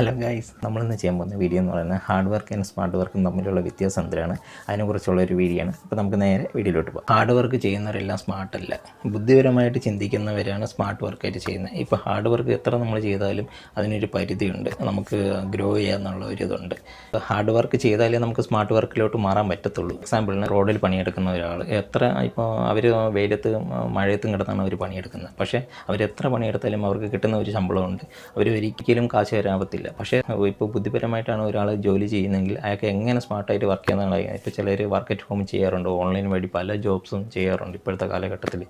Hello guys നമ്മളിന്ന് ചെയ്യാൻ പോകുന്ന വീഡിയോ എന്ന് പറയുന്നത് ഹാർഡ് വർക്ക് ആൻഡ് സ്മാർട്ട് വർക്കും തമ്മിലുള്ള വ്യത്യാസം എന്തിനാണ് അതിനെക്കുറിച്ചുള്ള ഒരു വീഡിയോ ആണ്. അപ്പോൾ നമുക്ക് നേരെ വീഡിയോയിലോട്ട് പോകാം. ഹാർഡ് വർക്ക് ചെയ്യുന്നവരെല്ലാം സ്മാർട്ട് അല്ല. ബുദ്ധിപരമായിട്ട് ചിന്തിക്കുന്നവരാണ് സ്മാർട്ട് വർക്കായിട്ട് ചെയ്യുന്നത്. ഇപ്പോൾ ഹാർഡ് വർക്ക് എത്ര നമ്മൾ ചെയ്താലും അതിനൊരു പരിധിയുണ്ട്. നമുക്ക് ഗ്രോ ചെയ്യാന്നുള്ള ഒരു ഇതുണ്ട്. ഹാർഡ് വർക്ക് ചെയ്താലേ നമുക്ക് സ്മാർട്ട് വർക്കിലോട്ട് മാറാൻ പറ്റത്തുള്ളൂ. എക്സാമ്പിളിന് റോഡിൽ പണിയെടുക്കുന്ന ഒരാൾ എത്ര ഇപ്പോൾ അവർ വെയിലത്ത് മഴയത്തും കിടന്നാണ് അവർ പണിയെടുക്കുന്നത്. പക്ഷേ അവരെത്ര പണിയെടുത്താലും അവർക്ക് കിട്ടുന്ന ഒരു ശമ്പളമുണ്ട്. അവർ ഒരിക്കലും കാശ് പക്ഷേ ഇപ്പോൾ ബുദ്ധിപരമായിട്ടാണ് ഒരാൾ ജോലി ചെയ്യുന്നതെങ്കിൽ അയാൾക്ക് എങ്ങനെ സ്മാർട്ടായിട്ട് വർക്ക് ചെയ്യുന്നതാണ് ഇപ്പോൾ ചിലർ വർക്ക് അറ്റ് ഹോം ചെയ്യാറുണ്ട് ഓൺലൈൻ വഴി പല ജോബ്സും ചെയ്യാറുണ്ട് ഇപ്പോഴത്തെ കാലഘട്ടത്തിൽ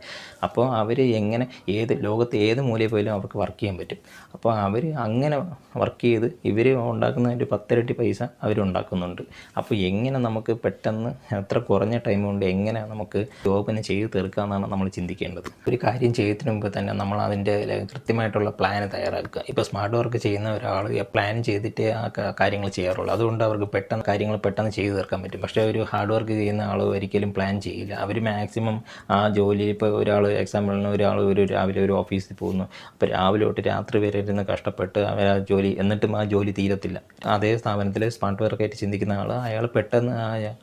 അപ്പോൾ അവർ എങ്ങനെ ഏത് ലോകത്ത് ഏത് മൂലയിൽ പോയാലും അവർക്ക് വർക്ക് ചെയ്യാൻ പറ്റും. അപ്പോൾ അവർ അങ്ങനെ വർക്ക് ചെയ്ത് ഇവർ ഉണ്ടാക്കുന്ന ഒരു പത്തിരട്ടി പൈസ അവരുണ്ടാക്കുന്നുണ്ട് അപ്പോൾ എങ്ങനെ നമുക്ക് പെട്ടെന്ന് എത്ര കുറഞ്ഞ ടൈം കൊണ്ട് എങ്ങനെ നമുക്ക് ജോബിനെ ചെയ്ത് തീർക്കാമെന്നാണ് നമ്മൾ ചിന്തിക്കേണ്ടത്. ഒരു കാര്യം ചെയ്യുന്നതിന് മുമ്പ് തന്നെ നമ്മൾ അതിന്റെ കൃത്യമായിട്ടുള്ള പ്ലാന് തയ്യാറാക്കുക. ഇപ്പോൾ സ്മാർട്ട് വർക്ക് ചെയ്യുന്ന ഒരാൾ പ്ലാൻ ചെയ്തിട്ടേ ആ കാര്യങ്ങൾ ചെയ്യാറുള്ളൂ. അതുകൊണ്ട് അവർക്ക് പെട്ടെന്ന് കാര്യങ്ങൾ പെട്ടെന്ന് ചെയ്തു തീർക്കാൻ പറ്റും. പക്ഷേ ഒരു ഹാർഡ് വർക്ക് ചെയ്യുന്ന ആൾ ഒരിക്കലും പ്ലാൻ ചെയ്യില്ല. അവർ മാക്സിമം ആ ജോലി ഇപ്പോൾ ഒരാൾ എക്സാമ്പിളിന് ഒരാൾ ഒരു രാവിലെ ഒരു ഓഫീസിൽ പോകുന്നു. അപ്പോൾ രാവിലെ തൊട്ട് രാത്രി വരെ ഇരുന്ന് കഷ്ടപ്പെട്ട് അവർ ആ ജോലി എന്നിട്ടും ആ ജോലി തീരത്തില്ല. അതേ സ്ഥാപനത്തിൽ സ്മാർട്ട് വർക്കായിട്ട് ചിന്തിക്കുന്ന ആൾ അയാൾ പെട്ടെന്ന്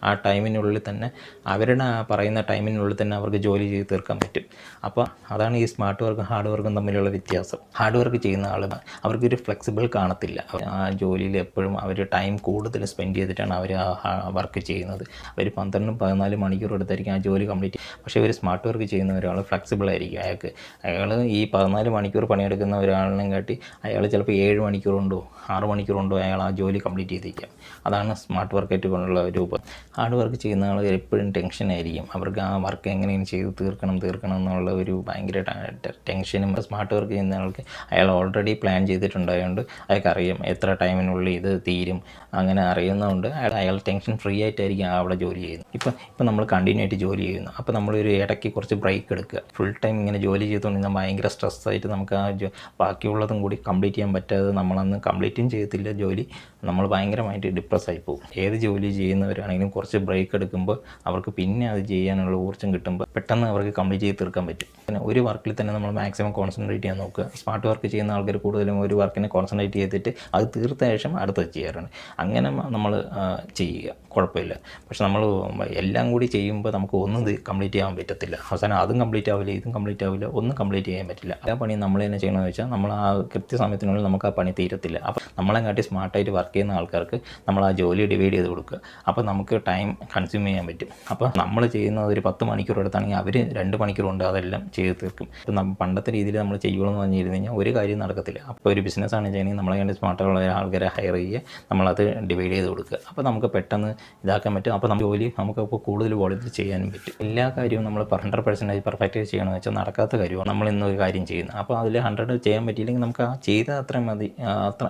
ആ ടൈമിനുള്ളിൽ തന്നെ അവരുടെ പറയുന്ന ടൈമിനുള്ളിൽ തന്നെ അവർക്ക് ജോലി ചെയ്ത് തീർക്കാൻ പറ്റും. അപ്പോൾ അതാണ് ഈ സ്മാർട്ട് വർക്കും ഹാർഡ് വർക്കും തമ്മിലുള്ള വ്യത്യാസം. ഹാർഡ് വർക്ക് ചെയ്യുന്ന ആൾ അവർക്കൊരു ഫ്ലെക്സിബിൾ കാണത്തില്ല. അവർ ആ ജോലിയിൽ എപ്പോഴും അവർ ടൈം കൂടുതൽ സ്പെൻഡ് ചെയ്തിട്ടാണ് അവർ ആ വർക്ക് ചെയ്യുന്നത്. അവർ പന്ത്രണ്ടും പതിനാല് മണിക്കൂർ എടുത്തായിരിക്കും ആ ജോലി കംപ്ലീറ്റ് പക്ഷേ ഒരു സ്മാർട്ട് വർക്ക് ചെയ്യുന്ന ഒരാൾ ഫ്ലെക്സിബിൾ ആയിരിക്കും അയാൾക്ക്. അയാൾ ഈ പതിനാല് മണിക്കൂർ പണിയെടുക്കുന്ന ഒരാളിനെ കാട്ടി അയാൾ ചിലപ്പോൾ ഏഴ് മണിക്കൂറുണ്ടോ ആറ് മണിക്കൂറുണ്ടോ അയാൾ ആ ജോലി കംപ്ലീറ്റ് ചെയ്തിരിക്കാം അതാണ് സ്മാർട്ട് വർക്കായിട്ട് കൊണ്ടുള്ള രൂപം. ഹാർഡ് വർക്ക് ചെയ്യുന്ന ആൾ എപ്പോഴും ടെൻഷൻ ആയിരിക്കും. അവർക്ക് ആ വർക്ക് എങ്ങനെയും ചെയ്ത് തീർക്കണം തീർക്കണം എന്നുള്ള ഒരു ഭയങ്കര ടെൻഷനും സ്മാർട്ട് വർക്ക് ചെയ്യുന്ന ആൾക്ക് അയാൾ ഓൾറെഡി പ്ലാൻ ചെയ്തിട്ടുണ്ടായതുകൊണ്ട് അയാൾക്ക് അറിയാം എത്ര ടൈമിനുള്ളിൽ ഇത് തീരും അങ്ങനെ അറിയുന്നതുകൊണ്ട് അയാൾ ടെൻഷൻ ഫ്രീ ആയിട്ടായിരിക്കും അവിടെ ജോലി ചെയ്യുന്നത്. ഇപ്പം ഇപ്പം നമ്മൾ കണ്ടിന്യൂ ആയിട്ട് ജോലി ചെയ്യുന്നു. അപ്പോൾ നമ്മളൊരു ഇടയ്ക്ക് കുറച്ച് ബ്രേക്ക് എടുക്കുക. ഫുൾ ടൈം ഇങ്ങനെ ജോലി ചെയ്തുകൊണ്ടിരുന്നാൽ ഭയങ്കര സ്ട്രെസ്സായിട്ട് നമുക്ക് ആ ബാക്കിയുള്ളതും കൂടി കംപ്ലീറ്റ് ചെയ്യാൻ പറ്റാതെ നമ്മളന്ന് കംപ്ലീറ്റും ചെയ്യത്തില്ല ജോലി. നമ്മൾ ഭയങ്കരമായിട്ട് ഡിപ്രസ് ആയി പോകും. ഏത് ജോലി ചെയ്യുന്നവരാണെങ്കിലും കുറച്ച് ബ്രേക്ക് എടുക്കുമ്പോൾ അവർക്ക് പിന്നെ അത് ചെയ്യാനുള്ള ഊർജം കിട്ടുമ്പോൾ പെട്ടെന്ന് അവർക്ക് കംപ്ലീറ്റ് ചെയ്ത് തീർക്കാൻ പറ്റും. പിന്നെ ഒരു വർക്കിൽ തന്നെ നമ്മൾ മാക്സിമം കോൺസെൻട്രേറ്റ് ചെയ്യാൻ നോക്കുക. സ്മാർട്ട് വർക്ക് ചെയ്യുന്ന ആൾക്കാർ കൂടുതലും ഒരു വർക്കിനെ കോൺസെൻട്രേറ്റ് ചെയ്തിട്ട് അത് തീർത്ത ശേഷം അടുത്തത് ചെയ്യാറുണ്ട്. അങ്ങനെ നമ്മൾ ചെയ്യുക. കുഴപ്പമില്ല. പക്ഷെ നമ്മൾ എല്ലാം കൂടി ചെയ്യുമ്പോൾ നമുക്ക് ഒന്നും കംപ്ലീറ്റ് ചെയ്യാൻ പറ്റത്തില്ല. അവസാനം അതും കംപ്ലീറ്റ് ആവില്ല ഇതും കംപ്ലീറ്റ് ആവില്ല ഒന്നും കംപ്ലീറ്റ് ചെയ്യാൻ പറ്റില്ല. ആ പണി നമ്മൾ തന്നെ ചെയ്യണമെന്ന് വെച്ചാൽ നമ്മൾ ആ കൃത്യസമയത്തിനുള്ളിൽ നമുക്ക് ആ പണി തീരത്തില്ല. അപ്പോൾ നമ്മളെ കാട്ടി സ്മാർട്ടായിട്ട് വർക്ക് ചെയ്യുന്ന ആൾക്കാർക്ക് നമ്മൾ ആ ജോലി ഡിവൈഡ് ചെയ്ത് കൊടുക്കുക. അപ്പോൾ നമുക്ക് ടൈം കൺസ്യൂം ചെയ്യാൻ പറ്റും. അപ്പോൾ നമ്മൾ ചെയ്യുന്നത് ഒരു പത്ത് മണിക്കൂർ എടുത്താണെങ്കിൽ അവർ രണ്ട് മണിക്കൂർ കൊണ്ട് അതെല്ലാം ചെയ്ത് തീർക്കും. ഇപ്പം പണ്ടത്തെ രീതിയിൽ നമ്മൾ ചെയ്യുമെന്ന് പറഞ്ഞിരുന്നു കഴിഞ്ഞാൽ ഒരു കാര്യം നടക്കത്തില്ല. അപ്പോൾ ഒരു ബിസിനസ്സാണ് ചെയ്യണമെങ്കിൽ നമ്മളെ വേണ്ടി സ്മാർട്ടുള്ള ആൾക്കാരെ ഹയർ ചെയ്യുക. നമ്മളത് ഡിവൈഡ് ചെയ്ത് കൊടുക്കുക. അപ്പോൾ നമുക്ക് പെട്ടെന്ന് ഇതാക്കാൻ പറ്റും. അപ്പോൾ നമ്മൾ ജോലി നമുക്ക് ഇപ്പോൾ കൂടുതൽ വോളിയത്തിൽ ചെയ്യാനും പറ്റും. എല്ലാ കാര്യവും നമ്മൾ ഹൺഡ്രഡ് പെർസെന്റേജ് പെർഫെക്റ്റ് ചെയ്യണമെന്ന് വെച്ചാൽ നടക്കാത്ത കാര്യമാണ് നമ്മൾ ഇന്ന് ഒരു കാര്യം ചെയ്യുന്നത്. അപ്പോൾ അതിൽ ഹൺഡ്രഡ് ചെയ്യാൻ പറ്റിയില്ലെങ്കിൽ നമുക്ക് ആ ചെയ്ത അത്രയും മതി. അത്ര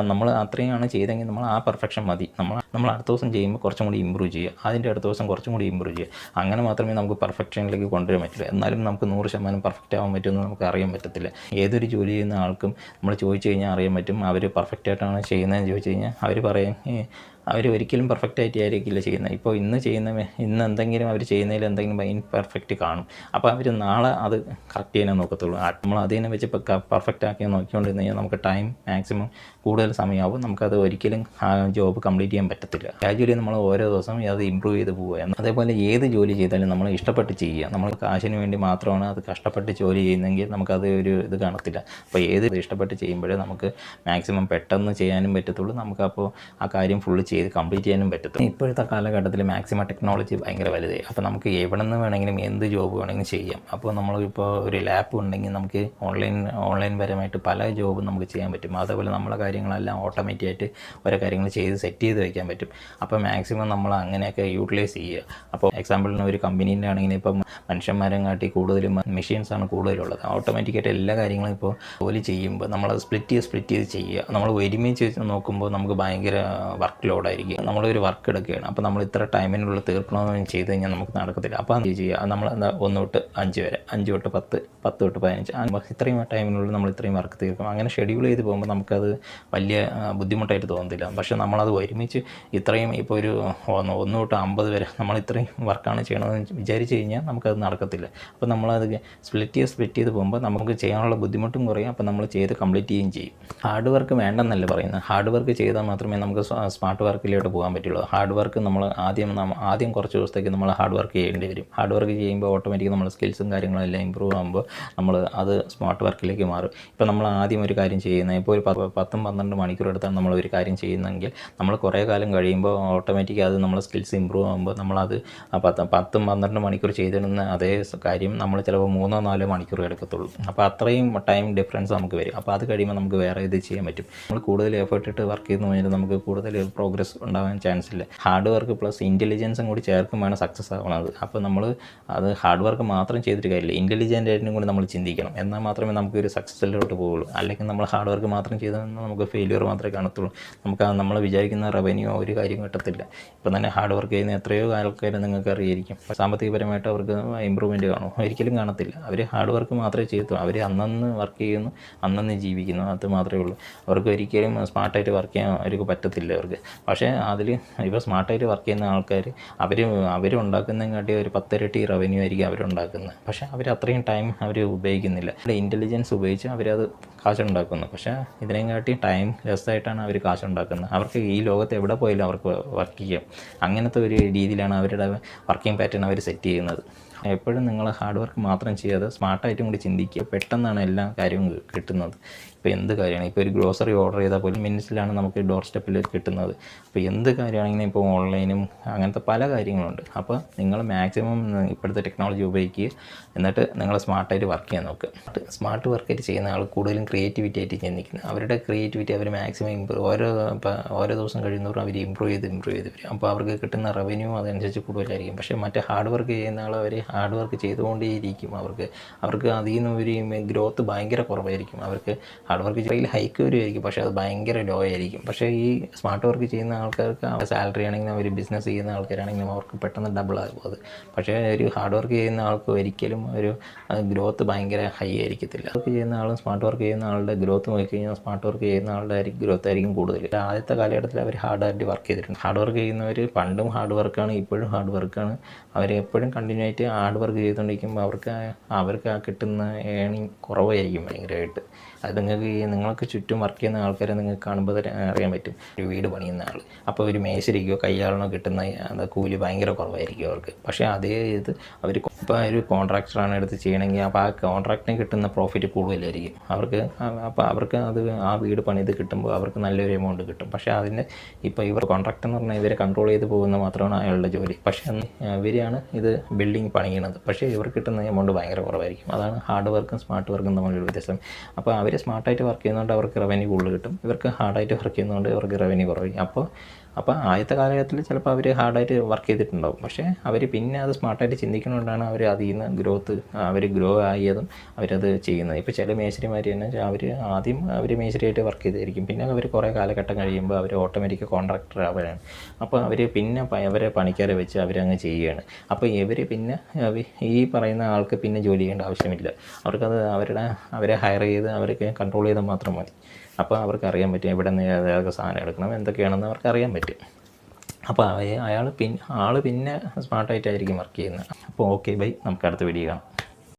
നമ്മൾ അത്രയാണ് ചെയ്തെങ്കിൽ നമ്മൾ ആ പെർഫെക്ഷൻ മതി. നമ്മൾ നമ്മൾ അടുത്ത ദിവസം ചെയ്യുമ്പോൾ കുറച്ചും കൂടി ഇമ്പ്രൂവ് ചെയ്യുക. അതിന്റെ അടുത്ത ദിവസം കുറച്ചും കൂടി ഇമ്പ്രൂവ് ചെയ്യുക. അങ്ങനെ മാത്രമേ നമുക്ക് പെർഫെക്ഷനിലേക്ക് കൊണ്ടുവരാൻ പറ്റുള്ളൂ. എന്നാലും നമുക്ക് നൂറ് ശതമാനം പെർഫെക്റ്റ് ആവാൻ പറ്റുമെന്ന് നമുക്ക് അറിയാൻ പറ്റത്തില്ല. ഏതൊരു ജോലി ചെയ്യുന്ന ആൾക്കും നമ്മൾ ചോദിച്ചു കഴിഞ്ഞാൽ അറിയാൻ പറ്റും. അവർ പെർഫെക്റ്റ് ആയിട്ടാണ് ചെയ്യുന്നതെന്ന് ചോദിച്ചു കഴിഞ്ഞാൽ അവർ പറയും "ഏ, അവർ ഒരിക്കലും പെർഫെക്റ്റ് ആയിട്ട് ആയിരിക്കില്ല ചെയ്യുന്നത്. ഇപ്പോൾ ഇന്ന് ചെയ്യുന്ന ഇന്ന് എന്തെങ്കിലും അവർ ചെയ്യുന്നതിൽ എന്തെങ്കിലും ഇൻപെർഫെക്റ്റ് കാണും. അപ്പോൾ അവർ നാളെ അത് കറക്റ്റ് ചെയ്യാനേ നോക്കത്തുള്ളൂ. നമ്മൾ അതിനെ വെച്ച് പെർഫെക്റ്റ് ആക്കി നോക്കിക്കൊണ്ടിരുന്ന് കഴിഞ്ഞാൽ നമുക്ക് ടൈം മാക്സിമം കൂടുതൽ സമയമാവും. നമുക്കത് ഒരിക്കലും ജോബ് കംപ്ലീറ്റ് ചെയ്യാൻ പറ്റത്തില്ല. ഗ്രാജുവലി നമ്മൾ ഓരോ ദിവസം അത് ഇമ്പ്രൂവ് ചെയ്ത് പോവുക. അതേപോലെ ഏത് ജോലി ചെയ്താലും നമ്മൾ ഇഷ്ടപ്പെട്ട് ചെയ്യുക. നമ്മൾ കാശിന് വേണ്ടി മാത്രമാണ് അത് കഷ്ടപ്പെട്ട് ജോലി ചെയ്യുന്നതെങ്കിൽ നമുക്കത് ഒരു ഇത് കാണത്തില്ല. അപ്പോൾ ഏത് ഇഷ്ടപ്പെട്ട് ചെയ്യുമ്പോഴേ നമുക്ക് മാക്സിമം പെട്ടെന്ന് ചെയ്യാനും പറ്റത്തുള്ളൂ. നമുക്കപ്പോൾ ആ കാര്യം ഫുള്ള് ചെയ്ത് കംപ്ലീറ്റ് ചെയ്യാനും പറ്റത്തും ഇപ്പോഴത്തെ കാലഘട്ടത്തിൽ മാക്സിമം ടെക്നോളജി ഭയങ്കര വലുതായി അപ്പോൾ നമുക്ക് എവിടെ നിന്ന് വേണമെങ്കിലും എന്ത് ജോബ് വേണമെങ്കിലും ചെയ്യാം. അപ്പോൾ നമ്മളിപ്പോൾ ഒരു ലാപ്പ് ഉണ്ടെങ്കിൽ നമുക്ക് ഓൺലൈൻ ഓൺലൈൻ പരമായിട്ട് പല ജോബും നമുക്ക് ചെയ്യാൻ പറ്റും. അതേപോലെ നമ്മളെ കാര്യങ്ങളെല്ലാം ഓട്ടോമാറ്റിക് ആയിട്ട് ഓരോ കാര്യങ്ങൾ ചെയ്ത് സെറ്റ് ചെയ്ത് വയ്ക്കാൻ പറ്റും. അപ്പോൾ മാക്സിമം നമ്മൾ അങ്ങനെയൊക്കെ യൂട്ടിലൈസ് ചെയ്യുക. അപ്പോൾ എക്സാമ്പിളിന് ഒരു കമ്പനീന്റെ ആണെങ്കിൽ ഇപ്പം മനുഷ്യന്മാരും കാട്ടി കൂടുതലും മെഷീൻസാണ് കൂടുതലുള്ളത്. ഓട്ടോമാറ്റിക്കായിട്ട് എല്ലാ കാര്യങ്ങളും ഇപ്പോൾ ജോലി ചെയ്യുമ്പോൾ നമ്മൾ സ്പ്ലിറ്റ് ചെയ്ത് സ്പ്ലിറ്റ് ചെയ്ത് ചെയ്യുക. നമ്മൾ ഒരുമിച്ച് വെച്ച് നോക്കുമ്പോൾ നമുക്ക് ഭയങ്കര വർക്ക് ലോഡ് ലോഡായിരിക്കും നമ്മളൊരു വർക്ക് എടുക്കുകയാണ്. അപ്പോൾ നമ്മൾ ഇത്ര ടൈമിനുള്ളിൽ തീർക്കണമെന്ന് ചെയ്ത് കഴിഞ്ഞാൽ നമുക്ക് നടക്കത്തില്ല. അപ്പോൾ അത് ചെയ്യുക? നമ്മൾ എന്താ ഒന്ന് തൊട്ട് അഞ്ച് വരെ. അഞ്ച് തൊട്ട് പത്ത് പത്ത് തൊട്ട് പതിനഞ്ച്. ഇത്രയും ടൈമിനുള്ളിൽ നമ്മൾ ഇത്രയും വർക്ക് തീർക്കും. അങ്ങനെ ഷെഡ്യൂൾ ചെയ്ത് പോകുമ്പോൾ നമുക്കത് വലിയ ബുദ്ധിമുട്ടായിട്ട് തോന്നുന്നില്ല പക്ഷേ നമ്മളത് ഒരുമിച്ച് ഇത്രയും ഇപ്പോൾ ഒരു ഒന്ന് തൊട്ട് അമ്പത് വരെ നമ്മൾ ഇത്രയും വർക്കാണ് ചെയ്യണമെന്ന് വിചാരിച്ച് കഴിഞ്ഞാൽ നമുക്കത് നടക്കത്തില്ല. അപ്പോൾ നമ്മളത് സ്പ്ലിറ്റ് ചെയ്ത് സ്പ്ലിറ്റ് ചെയ്ത് പോകുമ്പോൾ നമുക്ക് ചെയ്യാനുള്ള ബുദ്ധിമുട്ടും കുറയും. അപ്പോൾ നമ്മൾ ചെയ്ത് കംപ്ലീറ്റ് ചെയ്യുകയും ചെയ്യും. ഹാർഡ് വർക്ക് വേണ്ടെന്നല്ല പറയുന്നത്? ഹാർഡ് വർക്ക് ചെയ്താൽ മാത്രമേ നമുക്ക് സ്മാർട്ട് വർക്കിലോട്ട് പോകാൻ പറ്റുള്ളൂ. ഹാർഡ് വർക്ക് നമ്മൾ ആദ്യം ആദ്യം കുറച്ച് ദിവസത്തേക്ക് നമ്മൾ ഹാർഡ് വർക്ക് ചെയ്യേണ്ടി വരും. ഹാർഡ് വർക്ക് ചെയ്യുമ്പോൾ ഓട്ടോമാറ്റിക് നമ്മൾ സ്കിൽസും കാര്യങ്ങളും എല്ലാം ഇമ്പ്രൂവ് ആകുമ്പോൾ നമ്മൾ അത് സ്മാർട്ട് വർക്കിലേക്ക് മാറും. ഇപ്പോൾ നമ്മൾ ആദ്യം ഒരു കാര്യം ചെയ്യുന്നത് ഇപ്പോൾ ഒരു പത്ത് പന്ത്രണ്ട് മണിക്കൂർ എടുത്താണ് നമ്മൾ ഒരു കാര്യം ചെയ്യുന്നതെങ്കിൽ നമ്മൾ കുറേ കാലം കഴിയുമ്പോൾ ഓട്ടോമാറ്റിക് അത് നമ്മൾ സ്കിൽസ് ഇമ്പ്രൂവ് ആകുമ്പോൾ നമ്മളത് പത്ത് പത്തും പന്ത്രണ്ട് മണിക്കൂർ ചെയ്തിടുന്ന അതേ കാര്യം നമ്മൾ ചിലപ്പോൾ മൂന്നോ നാലോ മണിക്കൂർ എടുക്കത്തുള്ളൂ. അപ്പോൾ അത്രയും ടൈം ഡിഫറൻസ് നമുക്ക് വരും. അപ്പോൾ അത് കഴിയുമ്പോൾ നമുക്ക് വേറെ ഇത് ചെയ്യാൻ പറ്റും. നമ്മൾ കൂടുതൽ എഫേർട്ട് ഇട്ട് വർക്ക് ചെയ്യുന്ന നമുക്ക് കൂടുതൽ പ്രോഗ്രസ് ഉണ്ടാവാൻ ചാൻസ് ഇല്ല. ഹാർഡ് വർക്ക് പ്ലസ് ഇന്റലിജൻസും കൂടി ചേർക്കുമ്പോഴാണ് സക്സസ് ആവുന്നത് അപ്പോൾ നമ്മൾ അത് ഹാർഡ് വർക്ക് മാത്രം ചെയ്തിട്ട് കാര്യമില്ല. ഇന്റലിജന്റ് ആയിട്ടും കൂടി നമ്മൾ ചിന്തിക്കണം. എന്നാൽ മാത്രമേ നമുക്ക് ഒരു സക്സസ്സിലോട്ട് പോകുള്ളൂ അല്ലെങ്കിൽ നമ്മൾ ഹാർഡ് വർക്ക് മാത്രം ചെയ്താൽ നമുക്ക് ഫെയിലിയർ മാത്രമേ കാണത്തുള്ളൂ. നമുക്ക് നമ്മൾ വിചാരിക്കുന്ന റവന്യൂ ഒരു കാര്യം കിട്ടത്തില്ല. ഇപ്പം തന്നെ ഹാർഡ് വർക്ക് ചെയ്യുന്ന എത്രയോ ആൾക്കാർ നിങ്ങൾക്ക് അറിയായിരിക്കും. സാമ്പത്തികപരമായിട്ട് അവർക്ക് ഇമ്പ്രൂവ്മെന്റ് കാണും. ഒരിക്കലും കാണത്തില്ല. അവർ ഹാർഡ് വർക്ക് മാത്രമേ ചെയ്യത്തുള്ളൂ. അവർ അന്നന്ന് വർക്ക് ചെയ്യുന്നു അന്നന്ന് ജീവിക്കുന്നു. അത് മാത്രമേ ഉള്ളൂ. അവർക്ക് ഒരിക്കലും സ്മാർട്ടായിട്ട് വർക്ക് ചെയ്യാൻ അവർക്ക് പറ്റത്തില്ല അവർക്ക്. പക്ഷേ അതിൽ ഇപ്പോൾ സ്മാർട്ടായിട്ട് വർക്ക് ചെയ്യുന്ന ആൾക്കാർ അവർ അവരുണ്ടാക്കുന്നതിനെക്കാട്ടി ഒരു പത്തിരട്ടി റവന്യൂ ആയിരിക്കും അവരുണ്ടാക്കുന്നത് പക്ഷേ അവർ അത്രയും ടൈം അവർ ഉപയോഗിക്കുന്നില്ല. ഇന്റലിജൻസ് ഉപയോഗിച്ച് അവരത് കാശുണ്ടാക്കുന്നു. പക്ഷേ ഇതിനെക്കാട്ടി ടൈം ലെസ് ആയിട്ടാണ് അവർ കാശുണ്ടാക്കുന്നത്. അവർക്ക് ഈ ലോകത്ത് എവിടെ പോയാലും അവർക്ക് വർക്ക് ചെയ്യാം. അങ്ങനത്തെ ഒരു രീതിയിലാണ് അവരുടെ വർക്കിംഗ് പാറ്റേൺ അവർ സെറ്റ് ചെയ്യുന്നത്. എപ്പോഴും നിങ്ങൾ ഹാർഡ് വർക്ക് മാത്രം ചെയ്യാതെ സ്മാർട്ടായിട്ടും കൂടി ചിന്തിക്കുക. പെട്ടെന്നാണ് എല്ലാ കാര്യവും കിട്ടുന്നത്. ഇപ്പോൾ എന്ത് കാര്യമാണ്? ഇപ്പോൾ ഒരു ഗ്രോസറി ഓർഡർ ചെയ്താൽ പോലും മിനിറ്റ്സിലാണ് നമുക്ക് ഡോർ സ്റ്റെപ്പിൽ കിട്ടുന്നത്. അപ്പോൾ എന്ത് കാര്യമാണെങ്കിലും ഇപ്പോൾ ഓൺലൈനും അങ്ങനത്തെ പല കാര്യങ്ങളുണ്ട്. അപ്പോൾ നിങ്ങൾ മാക്സിമം ഇപ്പോഴത്തെ ടെക്നോളജി ഉപയോഗിക്കുക എന്നിട്ട് നിങ്ങൾ സ്മാർട്ടായിട്ട് വർക്ക് ചെയ്യാൻ നോക്കുക സ്മാർട്ട് വർക്ക് ആയിട്ട് ചെയ്യുന്ന ആൾ കൂടുതലും ക്രിയേറ്റിവിറ്റി ആയിട്ട് ചിന്തിക്കുന്നത് അവരുടെ ക്രിയേറ്റിവിറ്റി അവർ മാക്സിമം ഇമ്പ്രൂവ് ഓരോ ഓരോ ദിവസം കഴിയുന്നവരും അവർ ഇമ്പ്രൂവ് ചെയ്ത് ഇമ്പ്രൂവ് ചെയ്ത് വരും. അപ്പോൾ അവർക്ക് കിട്ടുന്ന റവന്യൂ അതനുസരിച്ച് കൂടുതലായിരിക്കും. പക്ഷേ മറ്റേ ഹാർഡ് വർക്ക് ചെയ്യുന്ന ആൾ അവർ ഹാർഡ് വർക്ക് ചെയ്തുകൊണ്ടേയിരിക്കും. അവർക്ക് അവർക്ക് അതിൽ നിന്ന് ഒരു ഗ്രോത്ത് ഭയങ്കര കുറവായിരിക്കും. അവർക്ക് ഹാർഡ് വർക്ക് ചെയ്യൽ ഹൈക്ക് വരുമായിരിക്കും പക്ഷേ അത് ഭയങ്കര ലോ ആയിരിക്കും. പക്ഷേ ഈ സ്മാർട്ട് വർക്ക് ചെയ്യുന്ന ആൾക്കാർക്ക് സാലറി ആണെങ്കിലും അവർ ബിസിനസ് ചെയ്യുന്ന ആൾക്കാരാണെങ്കിലും അവർക്ക് പെട്ടെന്ന് ഡബിൾ ആകും അത്. പക്ഷേ ഒരു ഹാർഡ് വർക്ക് ചെയ്യുന്ന ആൾക്ക് ഒരിക്കലും ഒരു ഗ്രോത്ത് ഭയങ്കര ഹൈ ആയിരിക്കത്തില്ല. വർക്ക് ചെയ്യുന്ന ആളും സ്മാർട്ട് വർക്ക് ചെയ്യുന്ന ആളുടെ ഗ്രോത്ത് നോക്കിക്കഴിഞ്ഞാൽ സ്മാർട്ട് വർക്ക് ചെയ്യുന്ന ആളുടെ ഗ്രോത്ത് ആയിരിക്കും കൂടുതൽ. ആദ്യത്തെ കാലഘട്ടത്തിൽ അവർ ഹാർഡായിട്ട് വർക്ക് ചെയ്തിട്ടുണ്ട്. ഹാർഡ് വർക്ക് ചെയ്യുന്നവർ പണ്ടും ഹാർഡ് വർക്കാണ് ഇപ്പോഴും ഹാർഡ് വർക്കാണ് അവർ എപ്പോഴും കണ്ടിന്യൂ ആയിട്ട് ഹാർഡ് വർക്ക് ചെയ്തുകൊണ്ടിരിക്കുമ്പോൾ അവർക്ക് അവർക്ക് ആ കിട്ടുന്ന ഏണിങ് കുറവായിരിക്കും ഭയങ്കരമായിട്ട്. അത് നിങ്ങൾക്ക് ഈ നിങ്ങൾക്ക് ചുറ്റും വർക്ക് ചെയ്യുന്ന ആൾക്കാരെ നിങ്ങൾക്ക് കാണുമ്പോൾ അറിയാൻ പറ്റും. ഒരു വീട് പണിയുന്ന ആൾ അപ്പോൾ ഒരു മേശരിക്കോ കയ്യാളിനോ കിട്ടുന്ന കൂലി ഭയങ്കര കുറവായിരിക്കും അവർക്ക്. പക്ഷേ അതേ ഇത് അവർ ഇപ്പോൾ ഒരു കോൺട്രാക്ടറാണ് എടുത്ത് ചെയ്യണമെങ്കിൽ അപ്പോൾ ആ കോൺട്രാക്റ്റിന് കിട്ടുന്ന പ്രോഫിറ്റ് കൂടുതലായിരിക്കും. അവർക്ക് അപ്പോൾ അവർക്ക് അത് ആ വീട് പണിത് കിട്ടുമ്പോൾ അവർക്ക് നല്ലൊരു എമൗണ്ട് കിട്ടും. പക്ഷേ അതിന് ഇപ്പോൾ ഇവർ കോൺട്രാക്ടർ എന്ന് പറഞ്ഞാൽ ഇവരെ കൺട്രോൾ ചെയ്ത് പോകുന്ന മാത്രമാണ് അയാളുടെ ജോലി. പക്ഷേ ഇവരെയാണ് ഇത് ബിൽഡിംഗ് പണിയണത്. പക്ഷേ ഇവർക്ക് കിട്ടുന്ന എമൗണ്ട് ഭയങ്കര കുറവായിരിക്കും. അതാണ് ഹാർഡ് വർക്കും സ്മാർട്ട് വർക്കും തമ്മിലുള്ള വ്യത്യാസം. അപ്പോൾ അവർ സ്മാർട്ടായിട്ട് വർക്ക് ചെയ്യുന്നതുകൊണ്ട് അവർക്ക് റവന്യൂ കൂടുതൽ കിട്ടും. ഇവർക്ക് ഹാർഡായിട്ട് വർക്ക് ചെയ്യുന്നതുകൊണ്ട് ഇവർക്ക് റവന്യൂ കുറവായി അപ്പോൾ അപ്പോൾ ആദ്യത്തെ കാലഘട്ടത്തിൽ ചിലപ്പോൾ അവർ ഹാർഡായിട്ട് വർക്ക് ചെയ്തിട്ടുണ്ടാവും. പക്ഷേ അവർ പിന്നെ അത് സ്മാർട്ടായിട്ട് ചിന്തിക്കുന്നതുകൊണ്ടാണ് അവർ അതിൽ നിന്ന് ഗ്രോത്ത് അവർ ഗ്രോ ആയതും അവരത് ചെയ്യുന്നത്. ഇപ്പോൾ ചില മേശരിമാർ തന്നെ അവർ ആദ്യം അവർ മേശരിയായിട്ട് വർക്ക് ചെയ്തായിരിക്കും. പിന്നെ അവർ കുറേ കാലഘട്ടം കഴിയുമ്പോൾ അവർ ഓട്ടോമാറ്റിക് കോൺട്രാക്ടർ ആവുകയാണ്. അപ്പോൾ അവർ പിന്നെ അവരെ പണിക്കാരെ വെച്ച് അവരങ്ങ് ചെയ്യുകയാണ്. അപ്പോൾ ഇവർ പിന്നെ ഈ പറയുന്ന ആൾക്ക് പിന്നെ ജോലി ചെയ്യേണ്ട ആവശ്യമില്ല. അവർക്കത് അവരുടെ അവരെ ഹയർ ചെയ്ത് അവർക്ക് കൺട്രോൾ ചെയ്താൽ മാത്രം മതി. അപ്പോൾ അവർക്ക് അറിയാൻ പറ്റും എവിടെ നിന്ന് ഏതൊക്കെ സാധനം എടുക്കണം എന്തൊക്കെയാണെന്ന് അവർക്ക് അറിയാൻ പറ്റും. അപ്പോൾ അയാൾ പിന്നെ ആൾ പിന്നെ സ്മാർട്ടായിട്ടായിരിക്കും വർക്ക് ചെയ്യുന്നത്. അപ്പോൾ ഓക്കെ ബൈ. നമുക്ക് അടുത്ത വീഡിയോ കാണാം.